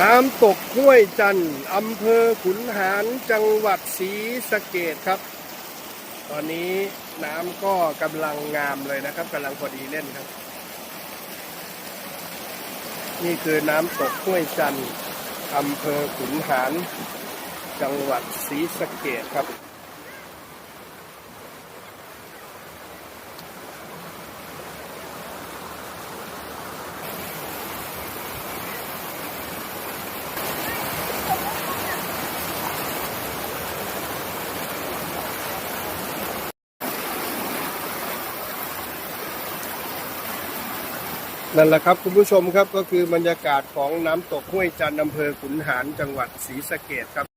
น้ำตกห้วยจันทร์อำเภอขุนหารจังหวัดศรีสะเกดครับ ตอนนี้น้ำก็กำลังงามเลยนะครับกำลังพอดีเล่นครับ นี่คือน้ำตกห้วยจันทร์อำเภอขุนหาร จังหวัดศรีสะเกดครับ นั่นแหละครับคุณผู้ชมครับก็คือบรรยากาศของน้ำตกห้วยจันทร์อำเภอขุนหารจังหวัดศรีสะเกดครับ